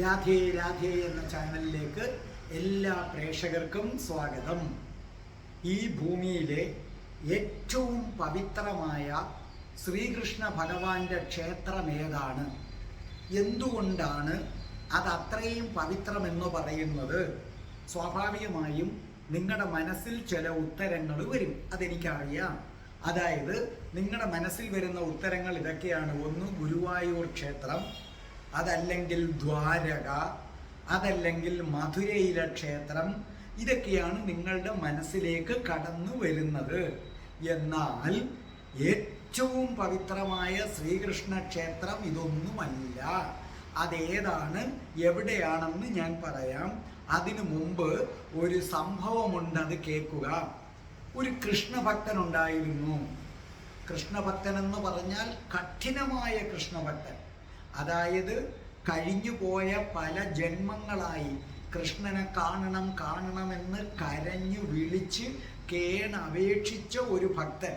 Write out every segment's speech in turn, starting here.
രാധേ രാധേ എന്ന ചാനലിലേക്ക് എല്ലാ പ്രേക്ഷകർക്കും സ്വാഗതം. ഈ ഭൂമിയിലെ ഏറ്റവും പവിത്രമായ ശ്രീകൃഷ്ണ ഭഗവാന്റെ ക്ഷേത്രം ഏതാണ് എന്തുകൊണ്ടാണ് അത് അത്രയും പവിത്രമെന്ന് പറയുന്നത്? സ്വാഭാവികമായും നിങ്ങളുടെ മനസ്സിൽ ചില ഉത്തരങ്ങൾ വരും. അതെനിക്കറിയാം. അതായത് നിങ്ങളുടെ മനസ്സിൽ വരുന്ന ഉത്തരങ്ങൾ ഇതൊക്കെയാണ്. ഒന്ന് ഗുരുവായൂർ ക്ഷേത്രം അതല്ലെങ്കിൽ ദ്വാരക അതല്ലെങ്കിൽ മധുരയിലെ ക്ഷേത്രം ഇതൊക്കെയാണ് നിങ്ങളുടെ മനസ്സിലേക്ക് കടന്നു വരുന്നത്. എന്നാൽ ഏറ്റവും പവിത്രമായ ശ്രീകൃഷ്ണ ക്ഷേത്രം ഇതൊന്നുമല്ല. അതേതാണ് എവിടെയാണെന്ന് ഞാൻ പറയാം. അതിനു മുമ്പ് ഒരു സംഭവമുണ്ട് അത് കേൾക്കുക. ഒരു കൃഷ്ണഭക്തൻ ഉണ്ടായിരുന്നു കൃഷ്ണഭക്തൻ എന്ന് പറഞ്ഞാൽ കഠിനമായ കൃഷ്ണഭക്തൻ. അതായത് കഴിഞ്ഞു പോയ പല ജന്മങ്ങളായി. കൃഷ്ണനെ കാണണം കാണണമെന്ന് കരഞ്ഞു വിളിച്ച് കേണപേക്ഷിച്ച ഒരു ഭക്തൻ.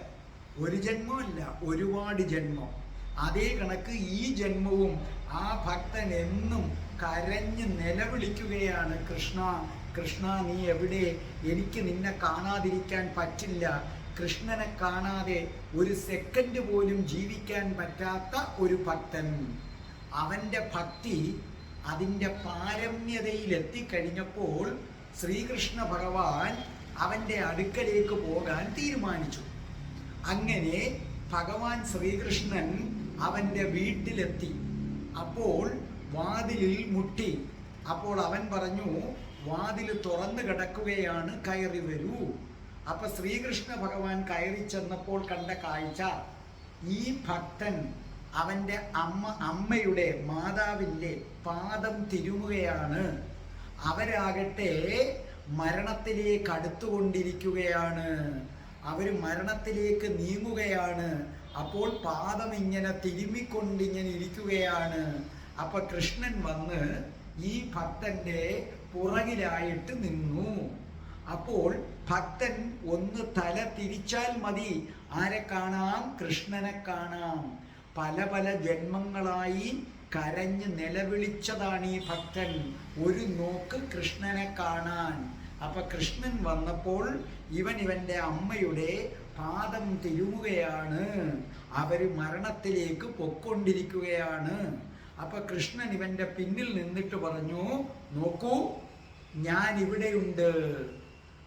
ഒരു ജന്മമല്ല ഒരുപാട് ജന്മം. അതേ കണക്ക് ഈ ജന്മവും ആ ഭക്തൻ എന്നും കരഞ്ഞ് നിലവിളിക്കുകയാണ്. കൃഷ്ണ കൃഷ്ണ നീ എവിടെ? എനിക്ക് നിന്നെ കാണാതിരിക്കാൻ പറ്റില്ല. കൃഷ്ണനെ കാണാതെ ഒരു സെക്കൻഡ് പോലും ജീവിക്കാൻ പറ്റാത്ത ഒരു ഭക്തൻ. അവന്റെ ഭക്തി അതിന്റെ പാരമ്യതയിൽ എത്തിക്കഴിഞ്ഞപ്പോൾ ശ്രീകൃഷ്ണ ഭഗവാൻ അവന്റെ അടുക്കലേക്ക് പോകാൻ തീരുമാനിച്ചു. അങ്ങനെ ഭഗവാൻ ശ്രീകൃഷ്ണൻ അവന്റെ വീട്ടിലെത്തി. അപ്പോൾ വാതിലിൽ മുട്ടി. അപ്പോൾ അവൻ പറഞ്ഞു വാതിൽ തുറന്നു കിടക്കുകയാണ് കയറി വരൂ. അപ്പൊ ശ്രീകൃഷ്ണ ഭഗവാൻ കയറി ചെന്നപ്പോൾ കണ്ട കാഴ്ച ഈ ഭക്തൻ അവന്റെ അമ്മ അമ്മയുടെ മാതാവിന്റെ പാദം തിരുമുകയാണ്. അവരാകട്ടെ മരണത്തിലേക്ക് അടുത്തുകൊണ്ടിരിക്കുകയാണ്. അവർ മരണത്തിലേക്ക് നീങ്ങുകയാണ്. അപ്പോൾ പാദം ഇങ്ങനെ തിരുമ്മിക്കൊണ്ടിങ്ങനെ ഇരിക്കുകയാണ്. അപ്പൊ കൃഷ്ണൻ വന്ന് ഈ ഭക്തന്റെ പുറകിലായിട്ട് നിന്നു. അപ്പോൾ ഭക്തൻ ഒന്ന് തല തിരിച്ചാൽ മതി. ആരെ കാണാം? കൃഷ്ണനെ കാണാം. പല പല ജന്മങ്ങളായി കരഞ്ഞ് നിലവിളിച്ചതാണ് ഈ ഭക്തൻ. ഒരു നോക്ക് കൃഷ്ണനെ കാണാൻ. അപ്പൊ കൃഷ്ണൻ വന്നപ്പോൾ ഇവൻ ഇവന്റെ അമ്മയുടെ പാദം തിരുവുകയാണ് അവർ മരണത്തിലേക്ക് പൊക്കൊണ്ടിരിക്കുകയാണ്. അപ്പൊ കൃഷ്ണൻ ഇവന്റെ പിന്നിൽ നിന്നിട്ട് പറഞ്ഞു നോക്കൂ ഞാൻ ഇവിടെയുണ്ട്.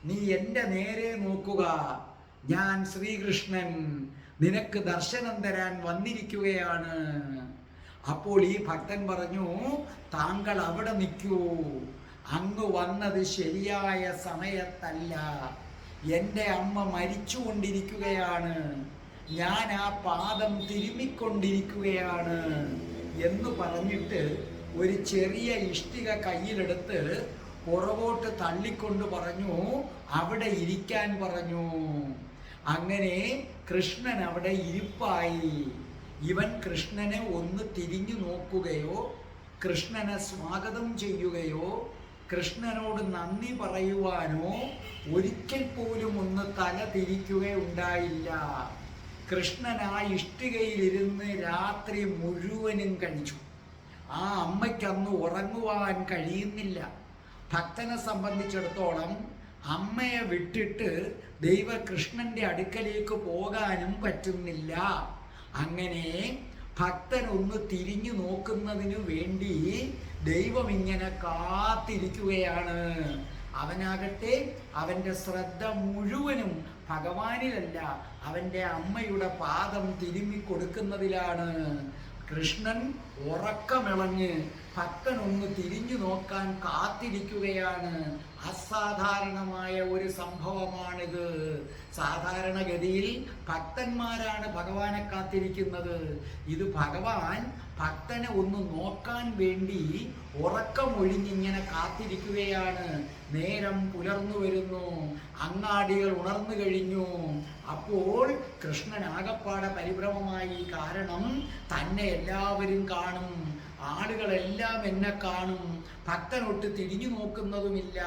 നീ എന്റെ നേരെ നോക്കുക. ഞാൻ ശ്രീകൃഷ്ണൻ. നിനക്ക് ദർശനം തരാൻ വന്നിരിക്കുകയാണ്. അപ്പോൾ ഈ ഭക്തൻ പറഞ്ഞു താങ്കൾ അവിടെ നിൽക്കൂ. അങ്ങ് വന്നത് ശരിയായ സമയത്തല്ല. എന്റെ അമ്മ മരിച്ചുകൊണ്ടിരിക്കുകയാണ്. ഞാൻ ആ പാദം തിരുമ്മിക്കൊണ്ടിരിക്കുകയാണ്. എന്ന് പറഞ്ഞിട്ട് ഒരു ചെറിയ ഇഷ്ടിക കയ്യിലെടുത്ത് പുറകോട്ട് തള്ളിക്കൊണ്ട് പറഞ്ഞു അവിടെ ഇരിക്കാൻ പറഞ്ഞു. അങ്ങനെ കൃഷ്ണൻ അവിടെ ഇരിപ്പായി. ഇവൻ കൃഷ്ണനെ ഒന്ന് തിരിഞ്ഞു നോക്കുകയോ കൃഷ്ണനെ സ്വാഗതം ചെയ്യുകയോ കൃഷ്ണനോട് നന്ദി പറയുവാനോ ഒരിക്കൽ പോലും ഒന്ന് തല തിരിക്കുകയുണ്ടായില്ല കൃഷ്ണൻ ആ ഇഷ്ടികയിലിരുന്ന് രാത്രി മുഴുവനും കഴിച്ചു. ആ അമ്മയ്ക്കന്ന് ഉറങ്ങുവാൻ കഴിയുന്നില്ല. ഭക്തനെ സംബന്ധിച്ചിടത്തോളം അമ്മയെ വിട്ടിട്ട് ദൈവകൃഷ്ണന്റെ അടുക്കലേക്ക് പോകാനും പറ്റുന്നില്ല. അങ്ങനെ ഭക്തൻ ഒന്ന് തിരിഞ്ഞു നോക്കുന്നതിനു വേണ്ടി ദൈവം ഇങ്ങനെ കാത്തിരിക്കുകയാണ്. അവനാകട്ടെ അവന്റെ ശ്രദ്ധ മുഴുവനും ഭഗവാനിലല്ല അവന്റെ അമ്മയുടെ പാദം തിരുമ്മി കൊടുക്കുന്നതിലാണ്. കൃഷ്ണൻ ഉറക്കമിളഞ്ഞ് ഭക്തൻ ഒന്ന് തിരിഞ്ഞു നോക്കാൻ കാത്തിരിക്കുകയാണ്. അസാധാരണമായ ഒരു സംഭവമാണിത്. സാധാരണഗതിയിൽ ഭക്തന്മാരാണ് ഭഗവാനെ കാത്തിരിക്കുന്നത്. ഇത് ഭഗവാൻ ഭക്തനെ ഒന്ന് നോക്കാൻ വേണ്ടി ഉറക്കമൊഴിഞ്ഞിങ്ങനെ കാത്തിരിക്കുകയാണ്. നേരം പുലർന്നു വരുന്നു. അങ്ങാടികൾ ഉണർന്നു കഴിഞ്ഞു. അപ്പോൾ കൃഷ്ണൻ ആകപ്പാടെ പരിഭ്രമമായി. കാരണം തന്നെ എല്ലാവരും കാണും. ആളുകളെല്ലാം എന്നെ കാണും. ഭക്തനൊട്ട് തിരിഞ്ഞു നോക്കുന്നതുമില്ല.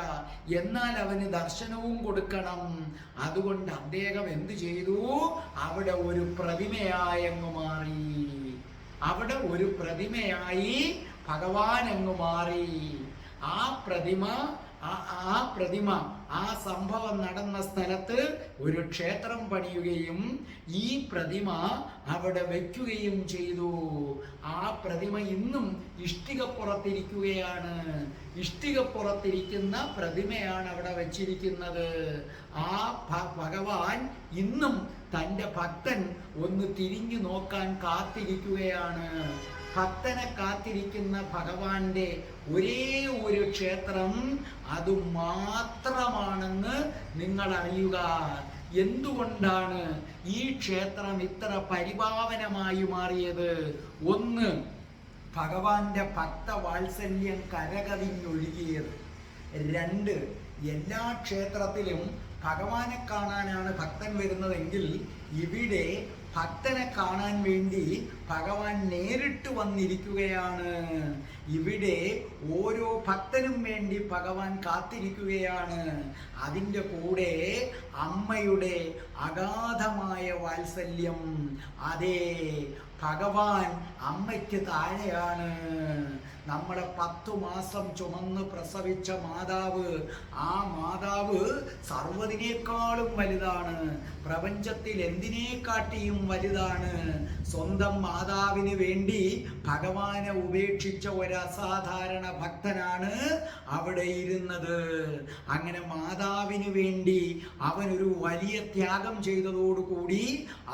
എന്നാൽ അവന് ദർശനവും കൊടുക്കണം. അതുകൊണ്ട് അദ്ദേഹം എന്തു ചെയ്തു? അവിടെ ഒരു പ്രതിമയായി മാറി. അവിടെ ഒരു പ്രതിമയായി ഭഗവാൻ അങ്ങ് മാറി. ആ പ്രതിമ ആ- പ്രതിമ ആ സംഭവം നടന്ന സ്ഥലത്ത് ഒരു ക്ഷേത്രം പണിയുകയും ഈ പ്രതിമ അവിടെ വയ്ക്കുകയും ചെയ്തു. ആ പ്രതിമ ഇന്നും ഇഷ്ടികപ്പുറത്തിരിക്കുകയാണ്. ഇഷ്ടികപ്പുറത്തിരിക്കുന്ന പ്രതിമയാണ് അവിടെ വച്ചിരിക്കുന്നത്. ആ ഭഗവാൻ ഇന്നും തന്റെ ഭക്തൻ ഒന്ന് തിരിഞ്ഞു നോക്കാൻ കാത്തിരിക്കുകയാണ്. ഭക്തനെ കാത്തിരിക്കുന്ന ഭഗവാന്റെ ഒരേ ഒരു ക്ഷേത്രം അത് മാത്രമാണെന്ന് നിങ്ങൾ അറിയുക എന്തുകൊണ്ടാണ് ഈ ക്ഷേത്രം ഇത്ര പരിപാവനമായി മാറിയത്? ഒന്ന് ഭഗവാന്റെ ഭക്തവാത്സല്യം കരകവിഞ്ഞൊഴുകിയത്. രണ്ട് എല്ലാ ക്ഷേത്രത്തിലും ഭഗവാനെ കാണാനാണ് ഭക്തൻ വരുന്നതെങ്കിൽ ഇവിടെ ഭക്തനെ കാണാൻ വേണ്ടി ഭഗവാൻ നേരിട്ട് വന്നിരിക്കുകയാണ്. ഇവിടെ ഓരോ ഭക്തനും വേണ്ടി ഭഗവാൻ കാത്തിരിക്കുകയാണ്. അതിന്റെ കൂടെ അമ്മയുടെ അഗാധമായ വാത്സല്യം. അതെ ഭഗവാൻ അമ്മയ്ക്ക് താഴെയാണ്. നമ്മളെ പത്തു മാസം ചുമന്ന് പ്രസവിച്ച മാതാവ് ആ മാതാവ് സർവതിനേക്കാളും വലുതാണ്. പ്രപഞ്ചത്തിൽ എന്തിനേക്കാട്ടിയും വലുതാണ്. സ്വന്തം മാതാവിന് വേണ്ടി ഭഗവാനെ ഉപേക്ഷിച്ച ഒരു അസാധാരണ ഭക്തനാണ് അവിടെ ഇരുന്നത്. അങ്ങനെ മാതാവിന് വേണ്ടി അവനൊരു വലിയ ത്യാഗം ചെയ്തതോടുകൂടി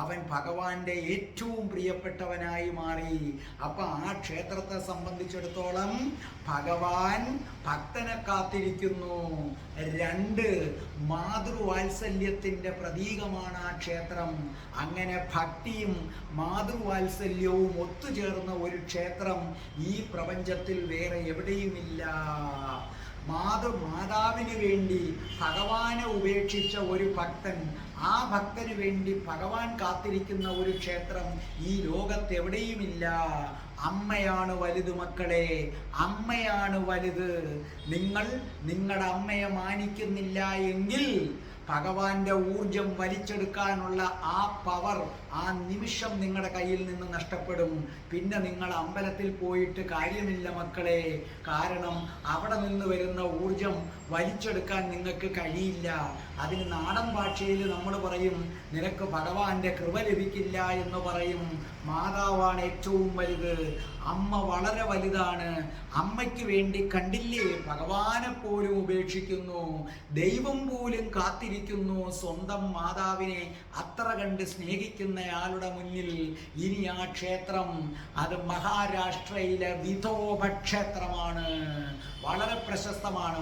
അവൻ ഭഗവാന്റെ ഏറ്റവും പ്രിയപ്പെട്ടവനായി മാറി. അപ്പൊ ആ ക്ഷേത്രത്തെ സംബന്ധിച്ചിടത്തോളം ഭഗവാൻ ഭക്തനെ കാത്തിരിക്കുന്നു. രണ്ട് മാതൃവാത്സല്യത്തിന്റെ പ്രതീകമാണ് ആ ക്ഷേത്രം. അങ്ങനെ ഭക്തിയും മാതൃവാത്സല്യവും ഒത്തുചേർന്ന ഒരു ക്ഷേത്രം ഈ പ്രപഞ്ചത്തിൽ വേറെ എവിടെയുമില്ല. മാതൃ മാതാവിന് വേണ്ടി ഭഗവാനെ ഉപേക്ഷിച്ച ഒരു ഭക്തൻ ആ ഭക്തന് വേണ്ടി ഭഗവാൻ കാത്തിരിക്കുന്ന ഒരു ക്ഷേത്രം ഈ ലോകത്ത് എവിടെയുമില്ല. അമ്മയാണ് വലുത് മക്കളെ അമ്മയാണ് വലുത്. നിങ്ങൾ നിങ്ങളുടെ അമ്മയെ മാനിക്കുന്നില്ല എങ്കിൽ ഭഗവാന്റെ ഊർജം വലിച്ചെടുക്കാനുള്ള ആ പവർ ആ നിമിഷം നിങ്ങളുടെ കയ്യിൽ നിന്ന് നഷ്ടപ്പെടും. പിന്നെ നിങ്ങൾ അമ്പലത്തിൽ പോയിട്ട് കാര്യമില്ല മക്കളെ. കാരണം അവിടെ നിന്ന് വരുന്ന ഊർജം വലിച്ചെടുക്കാൻ നിങ്ങൾക്ക് കഴിയില്ല. അതിന് നാടൻ ഭാഷയിൽ നമ്മൾ പറയും നിനക്ക് ഭഗവാന്റെ കൃപ ലഭിക്കില്ല എന്ന് പറയും. മാതാവാണ് ഏറ്റവും വലുത്. അമ്മ വളരെ വലുതാണ്. അമ്മയ്ക്ക് വേണ്ടി കണ്ടില്ലേ ഭഗവാനെ പോലും ഉപേക്ഷിക്കുന്നു. ദൈവം പോലും കാത്തിരിക്കുന്നു. സ്വന്തം മാതാവിനെ അത്ര കണ്ട് സ്നേഹിക്കുന്നയാളുടെ മുന്നിൽ ഇനി ആ ക്ഷേത്രം അത് മഹാരാഷ്ട്രയിലെ വിധോപ ക്ഷേത്രമാണ് വളരെ പ്രശസ്തമാണ്.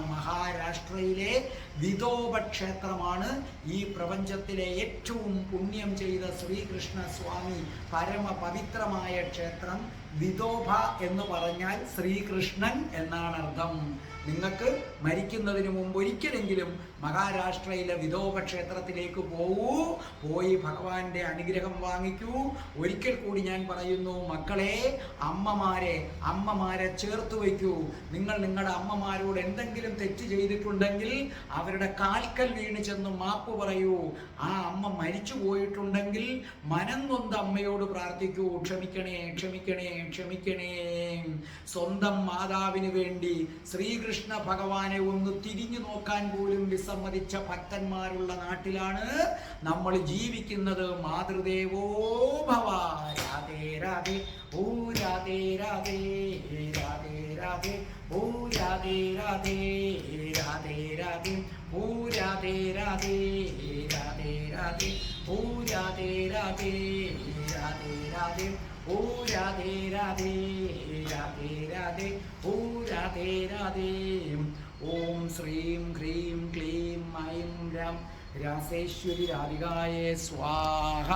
മഹാരാഷ്ട്രയിലെ വിതോപ ക്ഷേത്രമാണ് ഈ പ്രപഞ്ചത്തിലെ ഏറ്റവും പുണ്യം ചെയ്ത ശ്രീകൃഷ്ണ സ്വാമി പരമ പവിത്രമായ ക്ഷേത്രം. വിധോബ എന്ന് പറഞ്ഞാൽ ശ്രീകൃഷ്ണൻ എന്നാണ് അർത്ഥം. നിങ്ങൾക്ക് മരിക്കുന്നതിന് മുമ്പ് ഒരിക്കലെങ്കിലും മഹാരാഷ്ട്രയിലെ വിതോഭ ക്ഷേത്രത്തിലേക്ക് പോകൂ പോയി ഭഗവാന്റെ അനുഗ്രഹം വാങ്ങിക്കൂ. ഒരിക്കൽ കൂടി ഞാൻ പറയുന്നു മക്കളെ അമ്മമാരെ അമ്മമാരെ ചേർത്ത് വയ്ക്കൂ. നിങ്ങൾ നിങ്ങളുടെ അമ്മമാരോട് എന്തെങ്കിലും തെറ്റ് ചെയ്തിട്ടുണ്ടെങ്കിൽ അവരുടെ കാൽക്കൽ വീണ് ചെന്ന് മാപ്പ് പറയൂ. ആ അമ്മ മരിച്ചു പോയിട്ടുണ്ടെങ്കിൽ മനം നൊന്ത് അമ്മയോട് പ്രാർത്ഥിക്കൂ. ക്ഷമിക്കണേ ക്ഷമിക്കണേ ക്ഷമിക്കണേ സ്വന്തം മാതാവിന് വേണ്ടി ശ്രീകൃഷ്ണ ഭഗവാനെ ഒന്ന് തിരിഞ്ഞു നോക്കാൻ പോലും വിസമ്മതിച്ച ഭക്തന്മാരുള്ള നാട്ടിലാണ് നമ്മൾ ജീവിക്കുന്നത് മാതൃദേവോ ഭവ രാധേ രാധേ ഓ രാധേ രാധേ രാധേ രാധേ ഓ രാധേ രാധേ രാധേ രാധേ ഓ രാധേ രാധേ രാധേ രാധേ ഓ രാധേ രാധേ രാധേ രാധേ ഓ രാധേ രാധേ രാധേ രാധേ. ഓ രാധേ രാധേ. ഓം ശ്രീം ഹ്രീം ക്ലീം ഐം രം. രാസേശ്വരി രാധികായേ സ്വാഹ.